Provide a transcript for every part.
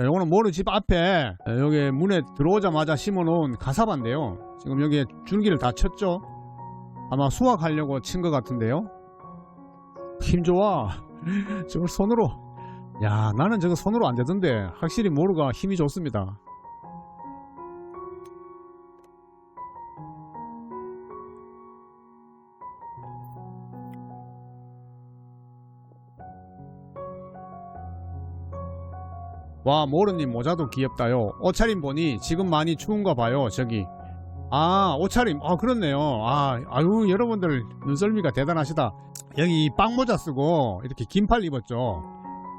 요거는 모르 집 앞에 여기 문에 들어오자마자 심어놓은 가사바인데요. 지금 여기에 줄기를 다 쳤죠. 아마 수확하려고 친 것 같은데요. 힘 좋아. 저걸 손으로. 야, 나는 저거 손으로 안 되던데. 확실히 모르가 힘이 좋습니다. 와, 모르님 모자도 귀엽다요. 옷차림 보니 지금 많이 추운가 봐요, 저기. 아, 옷차림. 아, 그렇네요. 아, 아유, 여러분들 눈썰미가 대단하시다. 여기 이 빵모자 쓰고 이렇게 긴팔 입었죠.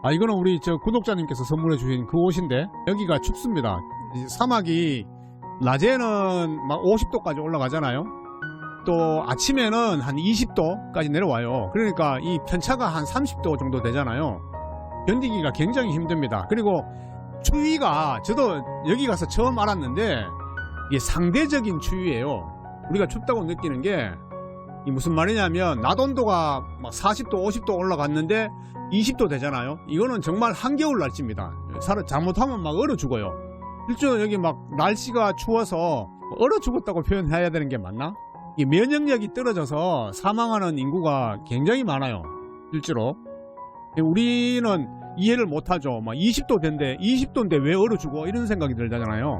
아, 이거는 우리 저 구독자님께서 선물해 주신 그 옷인데 여기가 춥습니다. 이 사막이 낮에는 막 50도까지 올라가잖아요. 또 아침에는 한 20도까지 내려와요. 그러니까 이 편차가 한 30도 정도 되잖아요. 견디기가 굉장히 힘듭니다. 그리고 추위가 저도 여기 가서 처음 알았는데 이게 상대적인 추위예요. 우리가 춥다고 느끼는 게이 무슨 말이냐면 낮 온도가 막 40도, 50도 올라갔는데 20도 되잖아요. 이거는 정말 한겨울 날씨입니다. 사람 잘못하면 막 얼어 죽어요. 실제로 여기 막 날씨가 추워서 얼어 죽었다고 표현해야 되는 게 맞나? 이 면역력이 떨어져서 사망하는 인구가 굉장히 많아요. 실제로. 우리는 이해를 못하죠. 막 20도 된데 20도인데 왜 얼어 죽어? 이런 생각이 들잖아요.